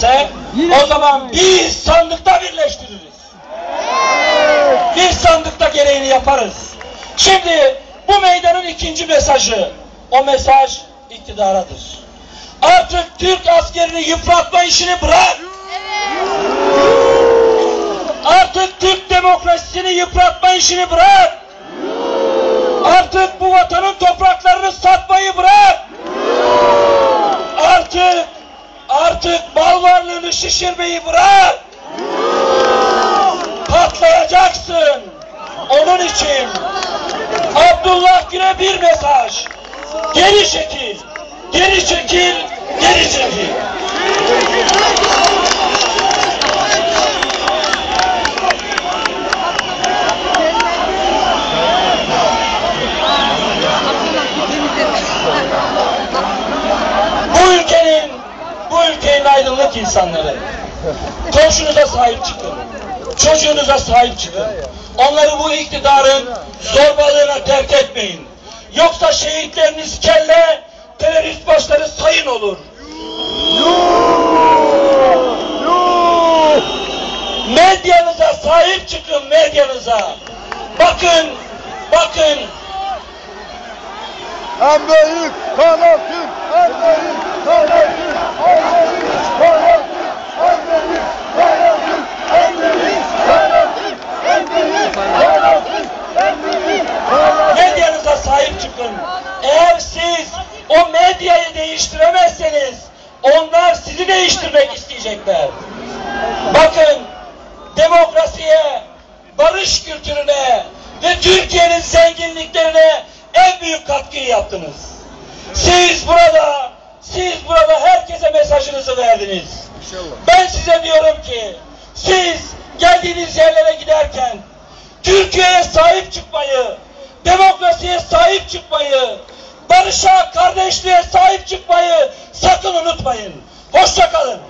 gelirse o zaman biz sandıkta birleştiririz. Biz sandıkta gereğini yaparız. Şimdi bu meydanın ikinci mesajı, o mesaj iktidaradır. Artık Türk askerini yıpratma işini bırak. Artık Türk demokrasisini yıpratma işini bırak. Artık bu vatanın topraklarını satmayı bırak. Artık artık varlığını şişirmeyi bırak. Patlayacaksın. Onun için Abdullah Gül'e bir mesaj. Geri çekil. Geri çekil. Geri çekil. Bu ülkenin bu ülkenin aydınlık insanları. Komşunuza sahip çıkın. Çocuğunuza sahip çıkın. Onları bu iktidarın zorbalığına terk etmeyin. Yoksa şehitleriniz kelle, terörist başları sayın olur. Medyanıza sahip çıkın medyanıza. Bakın, bakın En büyük Kanal Türk, en büyük Kanal Türk, en büyük Kanal Türk, en büyük Kanal Türk, en büyük Kanal Türk, en büyük Kanal Türk, en büyük Kanal medyanıza sahip çıkın. Eğer siz o medyayı değiştiremezseniz onlar sizi değiştirmek isteyecekler. Bakın demokrasiye, barış kültürüne ve Türkiye'nin zenginliklerine en büyük katkıyı yaptınız. Siz burada, siz burada herkese mesajınızı verdiniz. Ben size diyorum ki siz geldiğiniz yerlere giderken Türkiye'ye sahip çıkmayı, demokrasiye sahip çıkmayı, barışa, kardeşliğe sahip çıkmayı sakın unutmayın. Hoşça kalın.